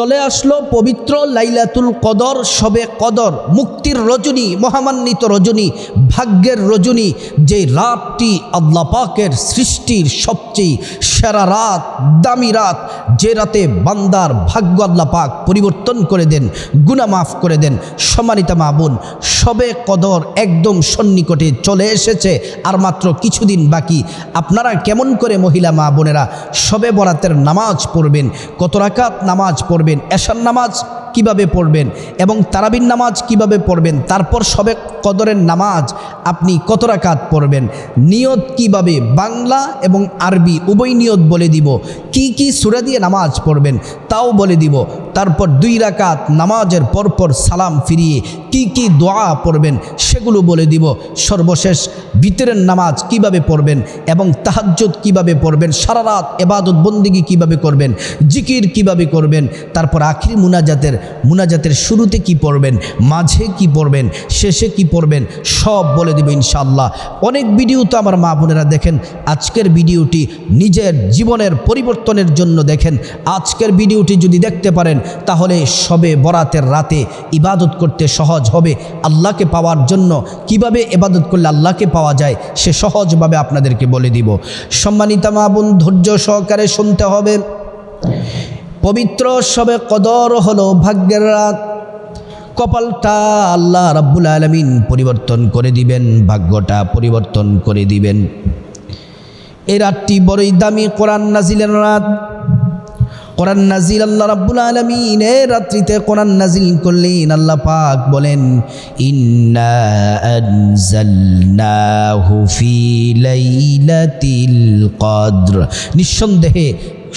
চলে আসলো পবিত্র লাইলাতুল কদর, সবে কদর। মুক্তির রজনী, মহামান্বিত রজনী, ভাগ্যের রজনী, যে রাতটি আল্লাহ পাকের সৃষ্টির সবচেয়ে সেরা রাত, দামি রাত, যে রাতে বান্দার ভাগ্য আল্লাহ পাক পরিবর্তন করে দেন গুনা মাফ করে দেন, সম্মানিতা মা বোন, সবে কদর একদম সন্নিকটে চলে এসেছে, আর মাত্র কিছুদিন বাকি। আপনারা কেমন করে মহিলা মা বোনেরা সবে বরাতের নামাজ পড়বেন, কত রাকাত নামাজ পড়বেন এশার নামাজ কীভাবে পড়বেন এবং তারাবিন নামাজ কীভাবে পড়বেন, তারপর সবে কদরের নামাজ আপনি কত রাকাত পড়বেন, নিয়ত কীভাবে বাংলা এবং আরবি উভয় নিয়ত বলে দিব, কি কি সুরা দিয়ে নামাজ পড়বেন তাও বলে দিব তারপর দুই রাকাত নামাজের পরপর সালাম ফিরিয়ে কি কি দোয়া পড়বেন সেগুলো বলে দিব। সর্বশেষ ভিতরের নামাজ কীভাবে পড়বেন এবং তাহাজ্জুদ কীভাবে পড়বেন সারা রাত এবাদত বন্দিগি কীভাবে করবেন, জিকির কীভাবে করবেন, তারপর আখির মুনাজাতের মুনাজাতের শুরুতে কি পড়বেন, মাঝে কি পড়বেন, শেষে কি পড়বেন, সব বলে দেবে ইনশাল্লাহ অনেক ভিডিও তো আমার মা বোনেরা দেখেন, আজকের ভিডিওটি নিজের জীবনের পরিবর্তনের জন্য দেখেন। আজকের ভিডিওটি যদি দেখতে পারেন তাহলে সবে বরাতের রাতে ইবাদত করতে সহজ হবে। আল্লাহকে পাওয়ার জন্য কীভাবে ইবাদত করলে আল্লাহকে পাওয়া যায়, সে সহজভাবে আপনাদেরকে বলে দিব। সম্মানিতা মা বোন, ধৈর্য সহকারে শুনতে হবে। পবিত্র সবে কদর হলো ভাগ্যের রাত। কপালটা আল্লাহ রাব্বুল আলমিন পরিবর্তন করে দিবেন, ভাগ্যটা পরিবর্তন করে দিবেন। এই রাতটি বড়ই দামি কোরআন নাজিলের রাত। কোরআন নাজিল আল্লাহ রাব্বুল আলামিন এই রাত্রিতে কোরআন নাজিল করলেন, আল্লাহ পাক বলেন কদর। নিঃসন্দেহে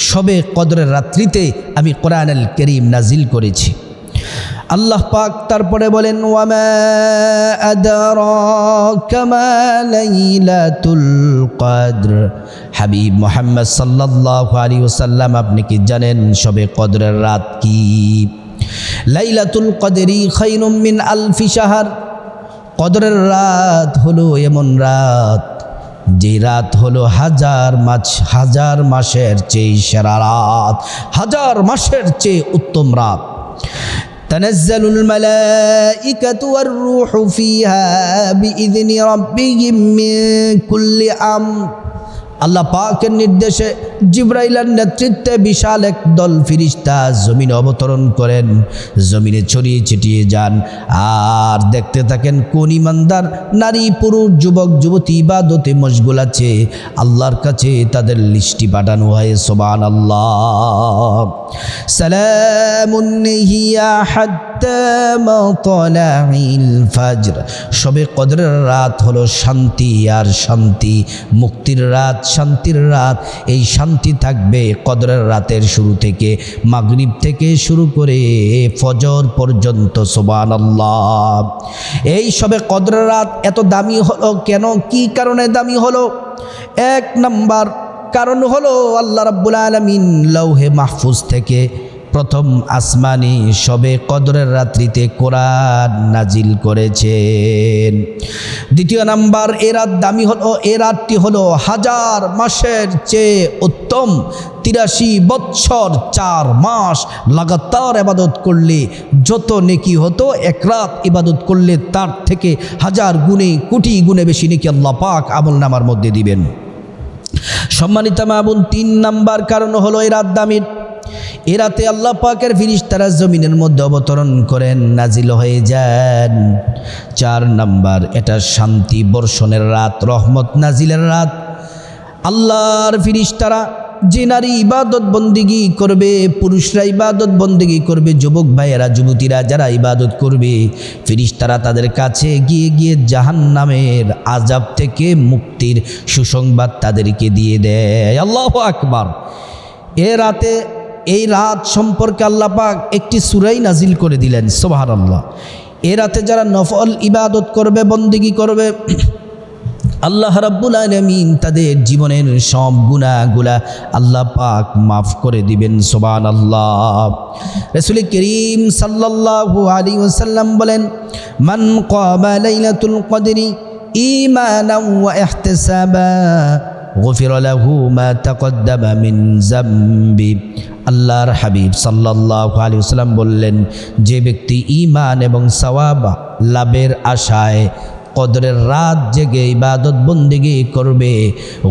সবে কদরের রাত্রিতে আমি কোরআন আল করিম নাজিল করেছি। আল্লাহ পাক তারপরে বলেন ওয়ামা আদরাকা মা লাইলাতুল কদর হাবিব মোহাম্মদ সাল্লাল্লাহু আলাইহি ওয়াসাল্লাম, আপনি কি জানেন সবে কদরের রাত কি? লাইলাতুল কদরি খায়রুম মিন আলফি শাহর। কদরের রাত হলো এমন রাত, যে রাত হলো হাজার মাস হাজার মাসের চেয়ে সেরা রাত, হাজার মাসের চেয়ে উত্তম রাত। تنزل الملائكة والروح فيها بإذن ربهم من كل أمر. আল্লাহ পাকের নির্দেশে জিব্রাইলের নেতৃত্বে বিশাল এক দল ফিরিস্তা জমিনে অবতরণ করেন। জমিনে ছড়িয়ে ছিটিয়ে যান। আর দেখতে থাকেন কোন ইমানদার, নারী, পুরুষ, যুবক, যুবতী ইবাদতে মশগুল আছে। আল্লাহর কাছে তাদের লিস্টি পাঠানো হয় সোবান আল্লাহ সালামুন হিয়া হাত্তা মাতলাইল ফাজর। সবে কদরের রাত হলো শান্তি আর শান্তি, মুক্তির রাত, শান্তির রাত। এই শান্তি থাকবে কদরের রাতের শুরু থেকে, মাগরিব থেকে শুরু করে ফজর পর্যন্ত সোবান আল্লাহ এই সবে কদরের রাত এত দামি হলো কেন? কি কারণে দামি হলো? এক নাম্বার কারণ হলো আল্লাহ রাব্বুল আলমিন লৌহে মাহফুজ থেকে প্রথম আসমানি সবে কদরের রাত্রিতে কোরআন নাজিল করেছেন। দ্বিতীয় নাম্বার, এ রাত দামি হলো, এ রাতটি হলো হাজার মাসের চেয়ে উত্তম। তিরাশি বৎসর, চার মাস লাগাতার এবাদত করলে যত নেকি হতো, এক রাত ইবাদত করলে তার থেকে হাজার গুণে, কোটি গুণে বেশি নেকি আল্লাহ পাক আমল নামার মধ্যে দিবেন। সম্মানিত মামুন তিন নাম্বার কারণ হলো এই রাত দামির। এ রাতে আল্লাহ পাকের ফিরিস্তারা জমিনের মধ্যে অবতরণ করেন, নাজিল হয়ে যান। চার নাম্বার, এটা শান্তি বর্ষণের রাত, রহমত নাজিলের রাত। আল্লাহর ফিরিস্তারা যে নারী ইবাদত বন্দিগি করবে, পুরুষরা ইবাদত বন্দিগি করবে, যুবক ভাইয়েরা, যুবতীরা যারা ইবাদত করবে, ফিরিস্তারা তাদের কাছে গিয়ে গিয়ে জাহান নামের আজাব থেকে মুক্তির সুসংবাদ তাদেরকে দিয়ে দেয়। আল্লাহ আকবার। এ রাতে এই রাত সম্পর্কে আল্লাহ পাক একটি সুরাই নাজিল করে দিলেন সোবাহার আল্লাহ এ রাতে যারা নফল ইবাদত করবে, বন্দিগি করবে, আল্লাহ রাব্বুল আলমিন তাদের জীবনের সব গুণাগুলা আল্লাহ পাক মাফ করে দিবেন সোবান আল্লাহ রসুল করিম সাল্লাল্লাহু আলী ওসাল্লাম বলেন, মান কামা লাইলাতুল কদরি ঈমানাও ওয়া ইহতিসাবা গফির له মা تقدم من জাম্বি আল্লাহর হাবিব সাল্লাল্লাহু আলাইহি ওয়াসাল্লাম বললেন, যে ব্যক্তি ঈমান এবং সওয়াব লাভের আশায় কদরের রাত জেগে ইবাদত বন্দিগি করবে,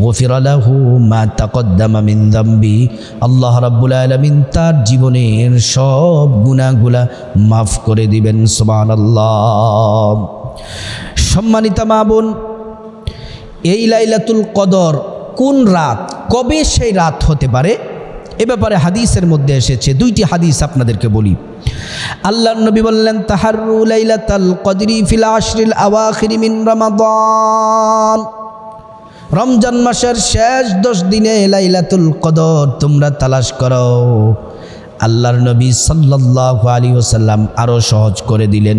গফির আলাহু মা তাকদ্দামা মিন দাম্বি। আল্লাহ রাব্বুল আলামিন তার জীবনের সব গুনাহগুলা মাফ করে দিবেন, সুবহানাল্লাহ। সম্মানিতা মা বোন, এই লাইলাতুল কদর কোন রাত, কবে সেই রাত হতে পারে? এ ব্যাপারে হাদিসের মধ্যে এসেছে। দুইটি হাদিস আপনাদেরকে বলি। আল্লাহ নবী বললেন তাহারু লাইলাতাল কদরি রমাদান। রমজান মাসের শেষ দশ দিনে লাইলাতুল কদর তোমরা তালাশ করো। আল্লাহর নবী সাল্লাল্লাহু আলী ওসাল্লাম আরও সহজ করে দিলেন।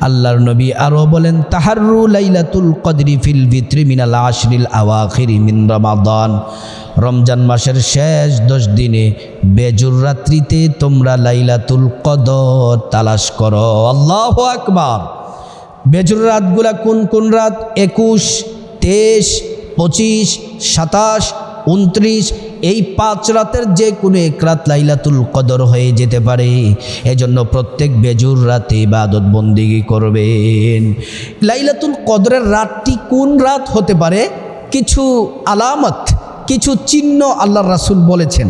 আল্লাহর নবী আরও বলেন তাহারু লাইলাতুল কদরি ফিল ভিত্রি মিনাল আশরিল আওয়াখিরি মিন রমাদান। রমজান মাসের শেষ দশ দিনে বেজুর রাত্রিতে তোমরা লাইলাতুল কদর তালাশ করো। আল্লাহ আকবার। বেজুর রাতগুলা কোন কোন রাত? একুশ, তেইশ, পঁচিশ, সাতাশ, উনত্রিশ এই পাঁচ রাতের যে কোনো এক রাত লাইলাতুল কদর হয়ে যেতে পারে। এজন্য প্রত্যেক বেজুর রাতে ইবাদত বন্দিগি করবেন। লাইলাতুল কদরের রাতটি কোন রাত হতে পারে? কিছু আলামত, কিছু চিহ্ন আল্লাহ রাসুল বলেছেন।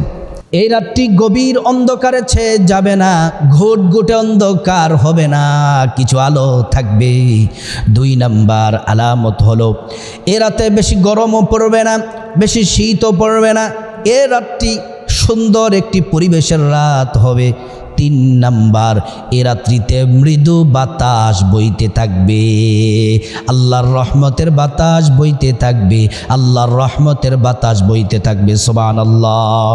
এই রাতটি গভীর অন্ধকারে ছেয়ে যাবে না ঘোট ঘুটে অন্ধকার হবে না, কিছু আলো থাকবে। দুই নাম্বার আলামত হলো, এ রাতে বেশি গরমও পড়বে না, বেশি শীতও পড়বে না এ রাতটি সুন্দর একটি পরিবেশের রাত হবে। তিন নাম্বার। এ রাত্রিতে মৃদু বাতাস বইতে থাকবে। আল্লাহর রহমতের বাতাস বইতে থাকবে। আল্লাহর রহমতের বাতাস বইতে থাকবে সোবান আল্লাহ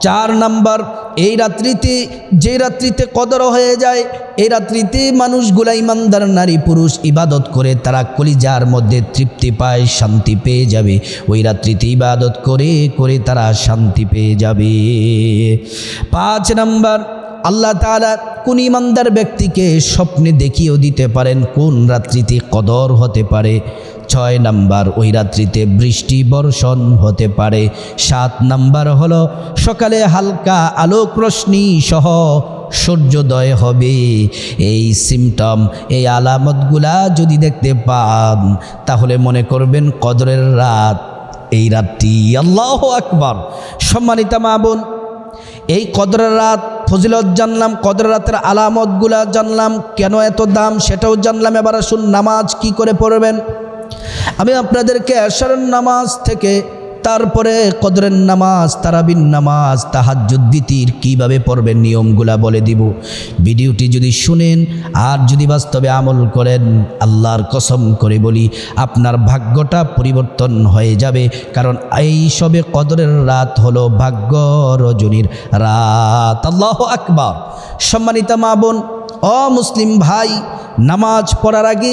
চার নাম্বার, এই রাত্রিতে, যে রাত্রিতে কদর হয়ে যায় এই রাত্রিতে মানুষগুলা ইমানদার নারী পুরুষ ইবাদত করে, তারা কলিজার মধ্যে তৃপ্তি পায়, শান্তি পেয়ে যাবে। ওই রাত্রিতে ইবাদত করে করে তারা শান্তি পেয়ে যাবে। পাঁচ নাম্বার আল্লাহ তালা কোন ইমানদার ব্যক্তিকে স্বপ্নে দেখিয়েও দিতে পারেন, কোন রাত্রিতে কদর হতে পারে, ছয় নাম্বার ওই রাত্রিতে বৃষ্টি বর্ষণ হতে পারে, সাত নাম্বার হলো সকালে হালকা আলোক রশ্মি সহ সূর্যোদয় হবে। এই সিমটম এই আলামতগুলা যদি দেখতে পান, তাহলে মনে করবেন কদরের রাত। এই রাতটি আল্লাহ আকবার। সম্মানিতা মা বোন, এই কদরের রাত ফজিলত জানলাম কদর রাতের আলামতগুলা জানলাম, কেন এত দাম সেটাও জানলাম, এবার আসুন নামাজ কি করে পড়বেন? আমি আপনাদেরকে এশারের নামাজ থেকে তারপরে কদরের নামাজ তারাবিন নামাজ তাহাজ্জুদ্দিতির কীভাবে পড়বেন নিয়মগুলা বলে দিব। ভিডিওটি যদি শুনেন আর যদি বাস্তবে আমল করেন, আল্লাহর কসম করে বলি, আপনার ভাগ্যটা পরিবর্তন হয়ে যাবে। কারণ এই সবে কদরের রাত হলো ভাগ্য রজনীর রাত। আল্লাহ আকবার। সম্মানিতা মা বোন অমুসলিম ভাই, নামাজ পড়ার আগে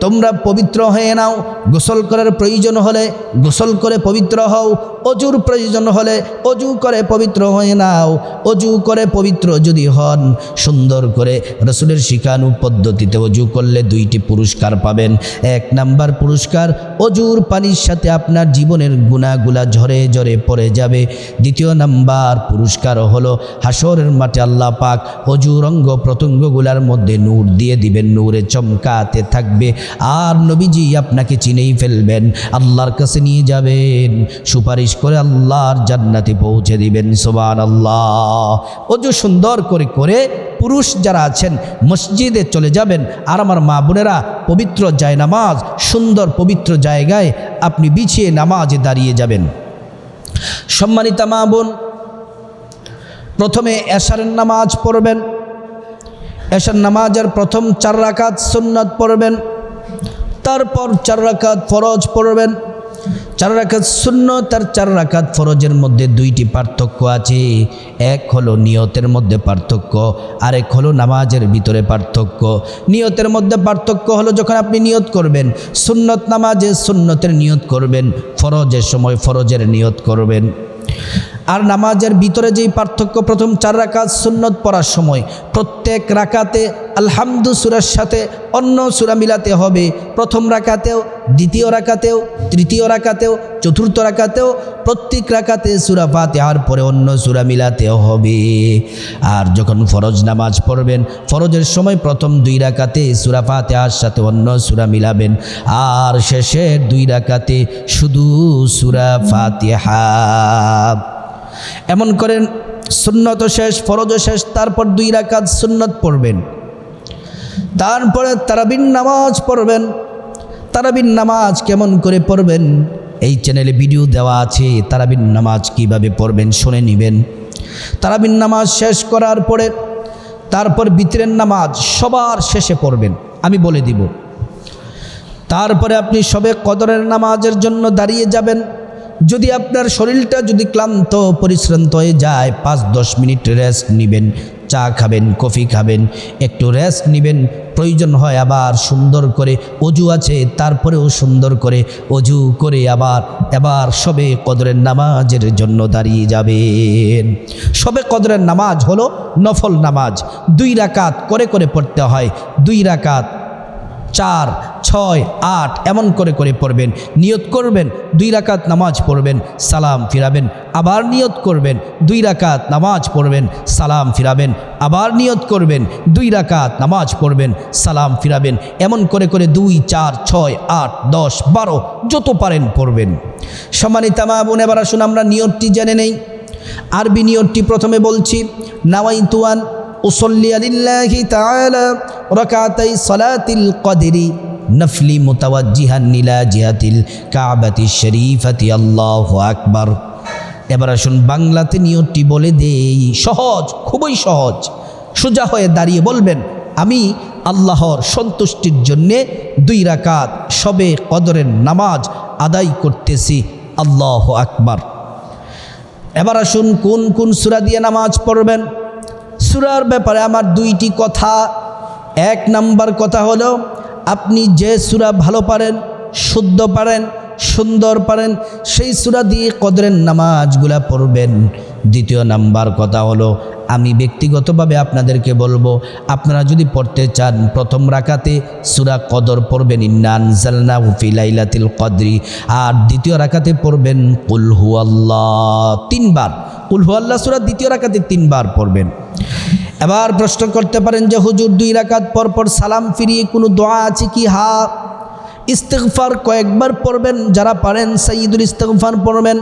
তোমরা পবিত্র হয়ে নাও। গোসল করার প্রয়োজন হলে গোসল করে পবিত্র হও। অজুর প্রয়োজন হলে অজু করে পবিত্র হয়ে নাও। অজু করে পবিত্র যদি হন, সুন্দর করে রসুলের শিখানু পদ্ধতিতে অজু করলে দুইটি পুরস্কার পাবেন। এক নাম্বার পুরস্কার, অজুর পানির সাথে আপনার জীবনের গুণাগুলা ঝরে ঝরে পড়ে যাবে। দ্বিতীয় নাম্বার পুরস্কার হলো হাসরের মাঠে আল্লাহ পাক অজুর অঙ্গ প্রত্যঙ্গগুলার মধ্যে নূর দিয়ে দিবেন। নূরে চমকাতে থাকবে। আর নবীজি আপনাকে চিনেই ফেলবেন, আল্লাহর কাছে নিয়ে যাবেন, সুপারিশ করে আল্লাহর জান্নাতে পৌঁছে দিবেন সোবান আল্লাহ অজু সুন্দর করে করে পুরুষ যারা আছেন, মসজিদে চলে যাবেন, আর আমার মা বোনেরা পবিত্র যায় নামাজ সুন্দর পবিত্র জায়গায় আপনি বিছিয়ে নামাজে দাঁড়িয়ে যাবেন। সম্মানিতা মা বোন, প্রথমে এশারের নামাজ পড়বেন, এশার নামাজের প্রথম চার রাকাত সুন্নত পড়বেন তারপর চার রাকাত ফরজ পড়বেন। চার রাকাত শূন্য তার চার রাকাত ফরজের মধ্যে দুইটি পার্থক্য আছে। এক হলো নিয়তের মধ্যে পার্থক্য, আরেক হলো নামাজের ভিতরে পার্থক্য। নিয়তের মধ্যে পার্থক্য হলো যখন আপনি নিয়ত করবেন, সুন্নত নামাজে সুন্নতের নিয়ত করবেন, ফরজের সময় ফরজের নিয়ত করবেন। আর নামাজের ভিতরে যেই পার্থক্য, প্রথম চার রাকাত সুন্নত পড়ার সময়, প্রত্যেক রাকাতে আলহামদু সুরার সাথে অন্য সুরা মিলাতে হবে। প্রথম রাকাতেও, দ্বিতীয় রাকাতেও, তৃতীয় রাকাতেও, চতুর্থ রাকাতেও, প্রত্যেক রাকাতে সুরা ফাতেহার পরে অন্য সুরা মিলাতে হবে। আর যখন ফরজ নামাজ পড়বেন, ফরজের সময় প্রথম দুই রাকাতে সুরা ফাতেহার সাথে অন্য সুরা মিলাবেন। আর শেষের দুই রাকাতে শুধু সুরা ফাতেহা। এমন করেন, সুন্নত শেষ, ফরজ শেষ, তারপর দুই রাকাত সুন্নত পড়বেন। তারপরে তারাবিন নামাজ পড়বেন। তারাবিন নামাজ কেমন করে পড়বেন? এই চ্যানেলে ভিডিও দেওয়া আছে তারাবিন নামাজ কীভাবে পড়বেন শুনে নেবেন। তারাবিন নামাজ শেষ করার পরে, তারপর বিতরের নামাজ সবার শেষে পড়বেন, আমি বলে দিব। তারপরে আপনি সবে কদরের নামাজের জন্য দাঁড়িয়ে যাবেন। যদি আপনার শরীরটা যদি ক্লান্ত, পরিশ্রান্ত হয়ে যায়, পাঁচ দশ মিনিট রেস্ট নেবেন, চা খাবেন, কফি খাবেন, একটু রেস্ট নেবেন, প্রয়োজন হয় আবার সুন্দর করে অজু আছে, তারপরেও সুন্দর করে অজু করে আবার, এবার সবে কদরের নামাজের জন্য দাঁড়িয়ে যাবেন। সবে কদরের নামাজ হলো নফল নামাজ। দুই রাকাত করে করে পড়তে হয়, দুই রাকাত, চার ছয়, আট এমন করে করে পড়বেন। নিয়ত করবেন, দুই রাকাত নামাজ পড়বেন, সালাম ফিরাবেন। আবার নিয়ত করবেন, দুই রাকাত নামাজ পড়বেন, সালাম ফিরাবেন। আবার নিয়ত করবেন, দুই রাকাত নামাজ পড়বেন, সালাম ফিরাবেন। এমন করে করে দুই, চার, ছয়, আট, দশ, বারো যত পারেন পড়বেন। সম্মানিত মা বোন, এবার আসুন আমরা নিয়তটি জেনে নেই। আরবি নিয়তটি প্রথমে বলছি নাওয়াইতুয়ান উসল্লি আলিল্লাহি তাআলা রাকাতাই সালাতিল কদরি। নফলি মুতাওয়াজ্জিহান নিলা জিহাতিল কাবাতি শরীফাতি, আল্লাহু আকবার। এবার আসুন বাংলাতে নিয়তটি বলে দেই। সহজ, খুবই সহজ। সোজা হয়ে দাঁড়িয়ে বলবেন, আমি আল্লাহর সন্তুষ্টির জন্যে দুই রাকাত সবে কদরের নামাজ আদায় করতেছি। আল্লাহ আকবার। এবার আসুন কোন কোন সুরা দিয়ে নামাজ পড়বেন? সুরার ব্যাপারে আমার দুইটি কথা। এক নাম্বার কথা হলো আপনি যে সুরা ভালো পারেন, শুদ্ধ পারেন, সুন্দর পারেন, সেই সুরা দিয়ে কদরের নামাজগুলা পড়বেন। দ্বিতীয় নাম্বার কথা হলো, আমি ব্যক্তিগতভাবে আপনাদেরকে বলব, আপনারা যদি পড়তে চান, প্রথম রাকাতে সুরা কদর পড়বেন ইন্নান জালনা উফি লাইলাতিল কদরি আর দ্বিতীয় রাকাতে পড়বেন কুলহু আল্লাহ তিনবার। কুলহু আল্লাহ সুরা দ্বিতীয় রাকাতে তিনবার পড়বেন। এবার প্রশ্ন করতে পারেন যে হুজুর দুই রাকাত পরপর পর সালাম ফিরিয়ে কোনো দোয়া আছে কি? হা। ইস্তেগফার কয়েকবার পড়বেন, যারা পারেন সাইদুল ইস্তেগফার পড়বেন।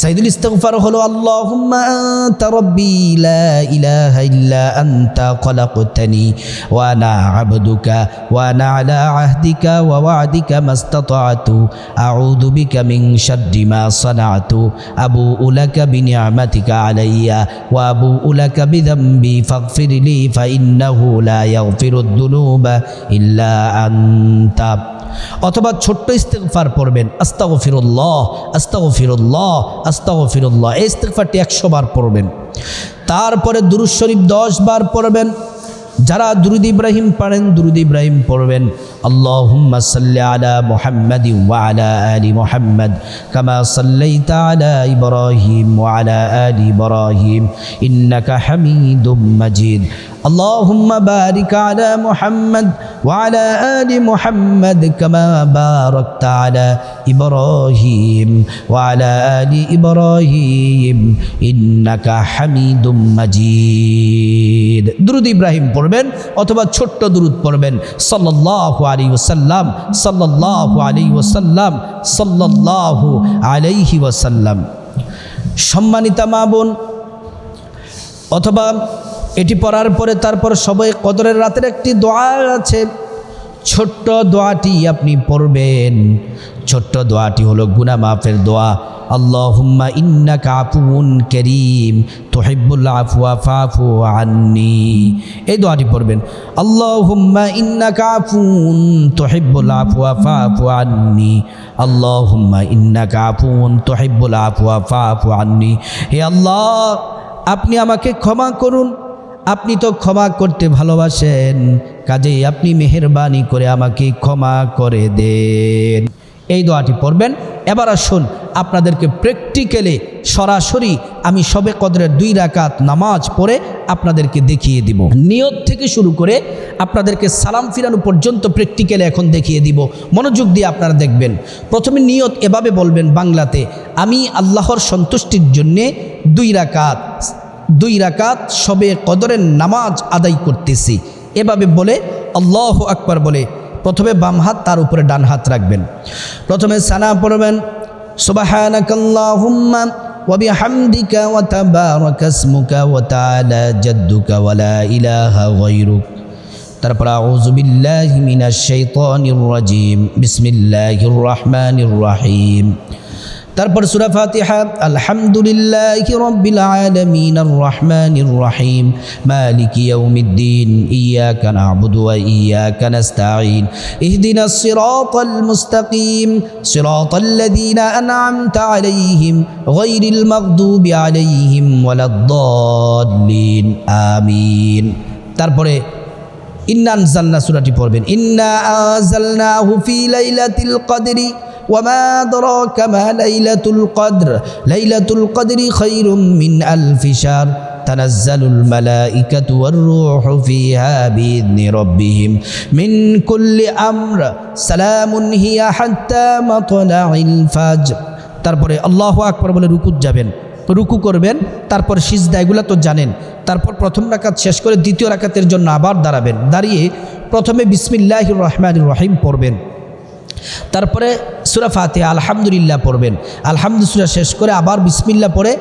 সাইদুল ইস্তেগফার হলো, আল্লাহুম্মা আনতা রাব্বি লা ইলাহা ইল্লা আনতা খলাকতানি ওয়া আনা আবদুকা ওয়া আনা আলা আহদিকা ওয়া ওয়া'দিকা মাস্তাতা'তু। আউযু বিকা মিন শাররি মা সানা'তু। আবুউ লাকা বিনি'মাতিকা আলাইয়া ওয়া আবুউ লাকা বিযামবি ফাগফির লি ফাইন্নাহু লা ইয়াগফিরুদ দুনুবা ইল্লা আনতা। অথবা ছোট্ট ইস্তেগফার পড়বেন। আস্তাগ ফিরুল্লাহ আস্তাগ ফিরুল্লাহ আস্তাগ ফিরুল্লাহ এই ইস্তেগফারটি একশো বার পড়বেন। তারপরে দুরুদ শরীফ দশ বার পড়বেন। যারা দুরুদ ইব্রাহিম পারেন দুরুদ ইব্রাহিম পড়বেন। আল্লাহুম্মা সাল্লি আলা মুহাম্মাদি ওয়া আলা আলি মুহাম্মাদ, কামা সাল্লাইতা আলা ইব্রাহিম ওয়া আলা আলি ইব্রাহিম। ইন্নাকা হামিদুম মাজিদ। اللهم بارك على محمد وعلى آل محمد كما باركت على إبراهيم وعلى آل إبراهيم إنك حميد مجيد درود إبراهيم পড়বেন অথবা ছোট্ট দুরুদ পড়বেন সাল্লাল্লাহু আলাইহি ওয়াসাল্লাম সাল্লাল্লাহু আলাইহি ওয়াসাল্লাম সাল্লাল্লাহু আলাইহি ওয়াসাল্লাম সম্মানিতা মা বোন অথবা এটি পড়ার পরে তারপর সবাই কদরের রাতের একটি দোয়া আছে। ছোট্ট দোয়াটি আপনি পড়বেন। ছোট্ট দোয়াটি হলো গুনা মাফের দোয়া। আল্লাহুম্মা ইন্নাকা আফুন করিম, তুহিব্বুল আফওয়া ফাফু আন্নি। এই দোয়াটি পড়বেন। আল্লাহুম্মা ইন্নাকা আফুন তুহিব্বুল আফওয়া ফাফু আন্নি। আল্লাহুম্মা ইন্নাকা আফুন তুহিব্বুল আফওয়া ফাফু আন্নি। হে আল্লাহ, আপনি আমাকে ক্ষমা করুন। আপনি তো ক্ষমা করতে ভালোবাসেন, কাজেই আপনি মেহেরবানি করে আমাকে ক্ষমা করে দেন। এই দোয়াটি পড়বেন। এবার আসুন, আপনাদেরকে প্র্যাকটিক্যালে সরাসরি আমি সবে কদরের দুই রাকাত নামাজ পড়ে আপনাদেরকে দেখিয়ে দিব। নিয়ত থেকে শুরু করে আপনাদেরকে সালাম ফিরানো পর্যন্ত প্র্যাকটিক্যালে এখন দেখিয়ে দিব। মনোযোগ দিয়ে আপনারা দেখবেন। প্রথমে নিয়ত এভাবে বলবেন বাংলাতে, আমি আল্লাহর সন্তুষ্টির জন্যে দুই রাকাত দুই রাকাত সবে কদরের নামাজ আদায় করতেছি এভাবে বলে আল্লাহ আকবার বলে প্রথমে বাম হাত তার উপরে ডান হাত রাখবেন প্রথমে সানা পড়বেন সুবাহানাকাল্লাহুম্মা وبحمدك وتبارك اسمك وتعالى جدك ولا إله غيرك তারপর আউযু বিল্লাহি মিনাশ শাইতানির রাজিম বিসমিল্লাহির রহমানির রহিম তারপর সূরা ফাতিহা, আলহামদুলিল্লাহি রাব্বিল আলামিন আর রহমানির রহিম, মালিকি ইয়াউমিদ্দিন, ইয়াকা না'বুদু ওয়া ইয়াকা নাস্তাঈন ইহদিনাস সিরাতাল মুস্তাকিম, সিরাতাল লাযীনা আন'আমতা আলাইহিম গায়রিল মাগদুবি আলাইহিম ওয়ালাদ-দাল্লিন আমিন। তারপরে, ইন্না আনজালনা সূরাটি পড়বেন, ইন্না আনজালনাহু ফি লাইলাতিল কদরি وما أدراك ما ليلة القدر ليلة القدر خير من ألف شهر تنزل الملائكة والروح فيها بإذن ربهم من كل أمر سلام هي حتى مطلع الفجر তারপরে আল্লাহ আকবর বলে রুকুত যাবেন রুকু করবেন তারপর সিজদা এগুলো তো জানেন তারপর প্রথম রাকাত শেষ করে দ্বিতীয় রাকাতের জন্য আবার দাঁড়াবেন দাঁড়িয়ে প্রথমে বিসমিল্লাহ রহমান রহিম পড়বেন তারপরে সুরা ফাতে আলহামদুলিল্লাহ পড়বেন। আলহামদুলিল্লাহ শেষ করে আবার বিসমিল্লা পড়ে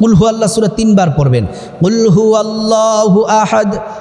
কুলহু আল্লাহ সুরা তিনবার পড়বেন। কুলহু আল্লাহু আহাদ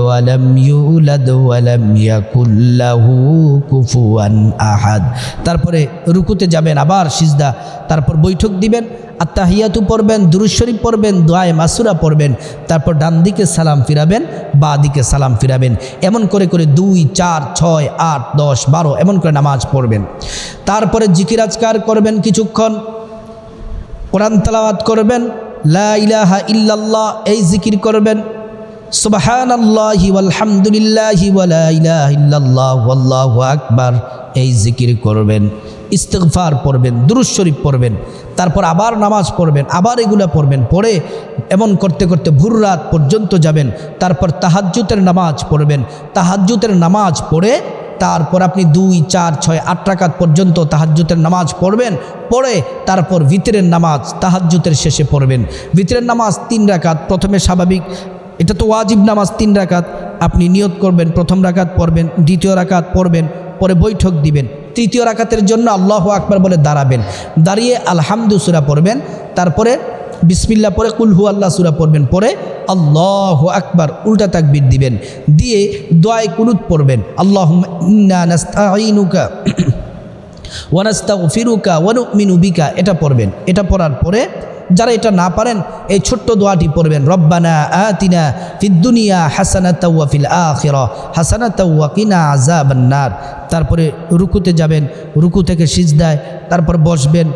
ولم يولد ولم يكن له كفوا أحد তারপরে রুকুতে যাবেন আবার সিজদা তারপর বৈঠক দিবেন আত্মাহিয়াতু পড়বেন দুরুশরীফ পড়বেন দোয়ায় মাসুরা পড়বেন তারপর ডান দিকে সালাম ফিরাবেন বা দিকে সালাম ফিরাবেন এমন করে করে দুই চার ছয় আট দশ বারো এমন করে নামাজ পড়বেন তারপরে জিকিরাজকার করবেন কিছুক্ষণ কোরআন তালাওয়াত করবেন লা ইলাহা ইল্লাল্লাহ এই জিকির করবেন সুবাহান আকবার। এই জিকির করবেন, ইস্তেগফার পড়বেন দুরুজ শরীফ পড়বেন, তারপর আবার নামাজ পড়বেন, আবার এগুলা পড়বেন, পড়ে এমন করতে করতে ভোর রাত পর্যন্ত যাবেন, তারপর তাহাজ্জুতের নামাজ পড়বেন তাহাজ্জুতের নামাজ পড়ে তারপর আপনি দুই, চার, ছয়, আট রাকাত পর্যন্ত তাহাজ্জুতের নামাজ পড়বেন, পড়ে তারপর ভিতরের নামাজ তাহাজ্জুতের শেষে পড়বেন। ভিতরের নামাজ তিন রাকাত, প্রথমে স্বাভাবিক এটা তো ওয়াজিব নামাজ, তিন রাকাত। আপনি নিয়ত করবেন, প্রথম রাকাত পড়বেন, দ্বিতীয় রাকাত পড়বেন, পরে বৈঠক দিবেন। তৃতীয় রাকাতের জন্য আল্লাহ আকবার বলে দাঁড়াবেন। দাঁড়িয়ে আলহামদু সুরা পড়বেন, তারপরে বিসমিল্লা পরে কুলহু আল্লাহ সুরা পড়বেন, পরে আল্লাহ আকবার উল্টা তাকবির দিবেন। দিয়ে দোয়ায় কুনুত পড়বেন আল্লাহ নাস্তাইনুকা ওয়ানাস্তা ফিরুকা ওয়ানুমিনু বিকা। এটা পড়বেন। এটা পড়ার পরে যারা এটা না পারেন, এই ছোট্ট দোয়াটি পড়বেন, রব্বানা আতিনা ফিদ্দুনিয়া হাসানা তাওয়া ফিল আখিরা হাসানা তাওয়া কিনা আজাবান্নার তারপরে রুকুতে যাবেন, রুকু থেকে সিজদায়, তারপর বসবেন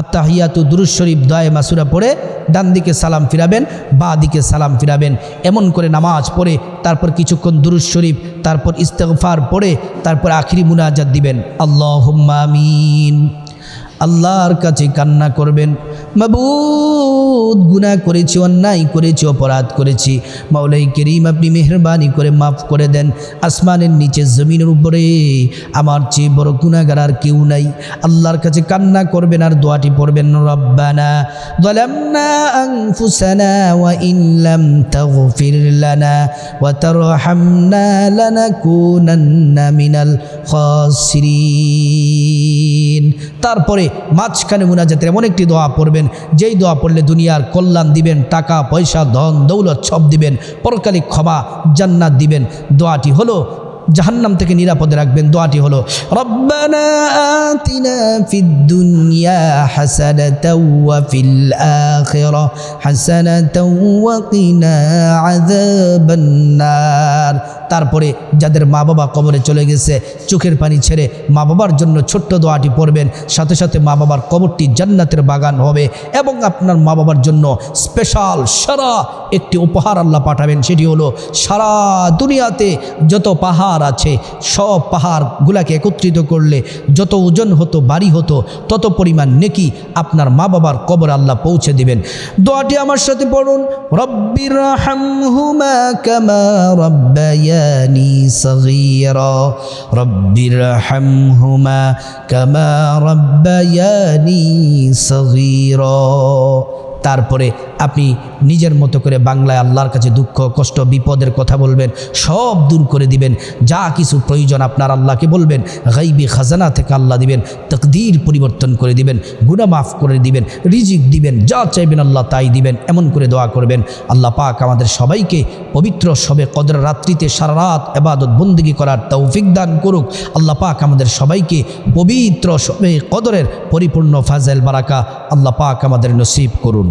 আত্মাহিয়াতু দুরুজ শরীফ দয়ে মাসুরা পড়ে ডান দিকে সালাম ফিরাবেন বা দিকে সালাম ফিরাবেন, এমন করে নামাজ পড়ে, তারপর কিছুক্ষণ দুরুজ শরীফ, তারপর ইস্তেগফার পড়ে, তারপর আখিরি মুনাজাত দিবেন। আল্লাহ আমিন। আল্লাহর কাছে কান্না করবেন মাবুদ গুনাহ করেছি অন্যায় করেছি অপরাধ করেছি মাওলাই করিম আপনি মেহরবানি করে মাফ করে দেন আসমানের নিচে জমিনের উপরে আমার চেয়ে বড় গুনাহগার আর কেউ নাই আল্লাহর কাছে কান্না করবেন আর দোয়াটি পড়বেন রব্বানা ظلمنا أنفسنا وإن لم تغفر لنا وترحمنا لنكونن من الخاسرين তারপরে মাঝখানে মুনাজাতের এমন একটি দোয়া পড়বেন, যেই দোয়া পড়লে দুনিয়ার কল্যাণ দিবেন, টাকা, পয়সা, ধন, দৌলত সব দিবেন পরকালিক ক্ষমা, জান্নাত দিবেন। দোয়াটি হলো জাহান্নাম থেকে নিরাপদে রাখবেন। দোয়াটি হলো, রব্বানা আতিনা দুনিয়া হাসানাতাও ওয়া ফিল আখিরা হাসানাতাও ওয়া কিনা আযাবান তারপরে যাদের মা বাবা কবরে চলে গেছে, চোখের পানি ছেড়ে মা বাবার জন্য ছোট্ট দোয়াটি পড়বেন। সাথে সাথে মা বাবার কবরটি জান্নাতের বাগান হবে এবং আপনার মা বাবার জন্য স্পেশাল সারা একটি উপহার আল্লাহ পাঠাবেন। সেটি হলো সারা দুনিয়াতে যত পাহাড় আছে, সব পাহাড়গুলাকে একত্রিত করলে যত ওজন হতো বাড়ি হতো, তত পরিমাণ নেকি আপনার মা বাবার কবর আল্লাহ পৌঁছে দিবেন। দোয়াটি আমার সাথে পড়ুন রব্বির কামা রব্বির তারপরে আপনি নিজের মতো করে বাংলায় আল্লাহর কাছে দুঃখ, কষ্ট, বিপদের কথা বলবেন, সব দূর করে দিবেন। যা কিছু প্রয়োজন আপনার আল্লাহকে বলবেন, গাইবি খাজানা থেকে আল্লাহ দিবেন, তকদির পরিবর্তন করে দিবেন গুণা মাফ করে দিবেন, রিজিক দিবেন, যা চাইবেন আল্লাহ তাই দিবেন, এমন করে দোয়া করবেন। আল্লাহ পাক আমাদের সবাইকে পবিত্র সবে কদর রাত্রিতে সারা রাত এবাদত বন্দিগি করার তৌফিক দান করুক। আল্লাহ পাক আমাদের সবাইকে পবিত্র সবে কদরের পরিপূর্ণ ফাজেল বারাকা আল্লাহ পাক আমাদের নসিব করুন।